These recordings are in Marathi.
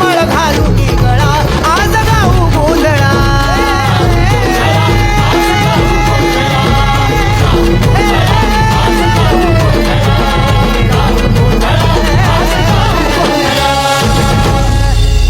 मळ घालून गळा आज गाऊ गोंधळा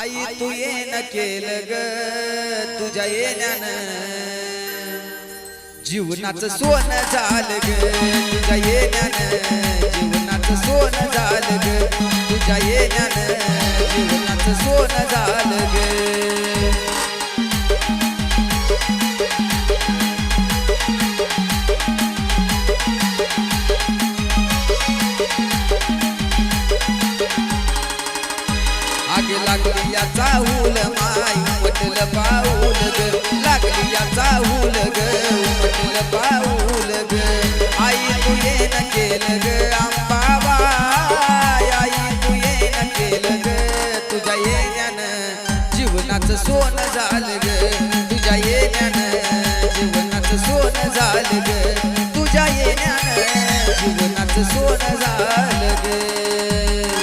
आई तू न केलं ग. तुझ्या येण्यानं. जीवनाच सोन झालं ग. तुझ्या येण्यानं जीवनाच सोन झालं ग. तुझ्या येण्यानं जीवनाच सोन झालं ग. जीवनाचं सोनं झालं ग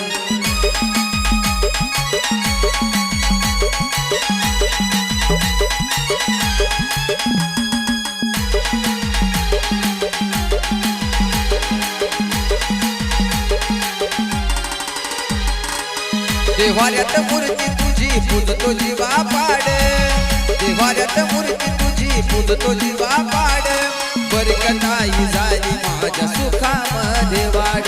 देवाऱ्यात मूर्ती तुझी पूजतो जीवा पाड. देवाऱ्यात मूर्ती पूजतो जीवा पाड बरकताई झाली माझ्या सुखामध्ये वाढ.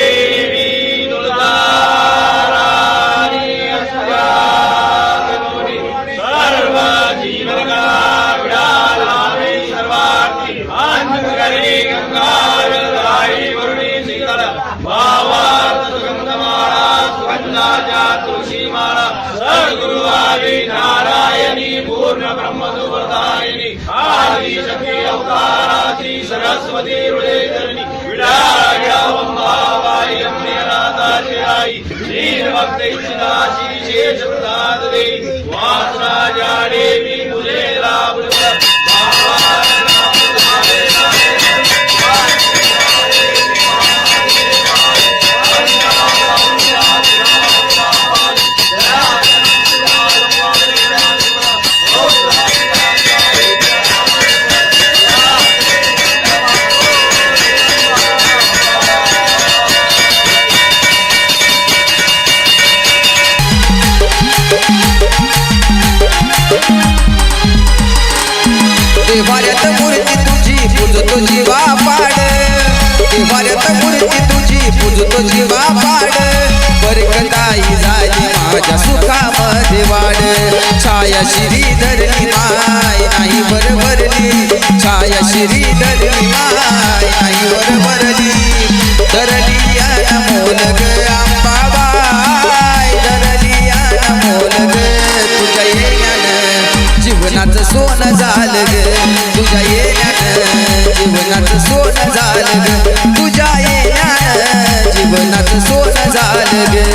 ഓംകാരാശി സരസ്വതിയുടെ ായി ശ്രീ ഭക്തി ശ്രീ ശേഷ പ്രസാദേ വാസാചാരേവി छाया श्री माय नाही बरबरली छाया श्री माय नाही बरबरली धरली या मोल ग आंबाबाई धरली या मोल तुझ्या येण्यानं. जीवनाचं सोनं झालं ग तुझ्या येण्यानं. जीवनाचं सोनं झालं ग तुझ्या येण्यानं. जीवनाचं सोनं झालं ग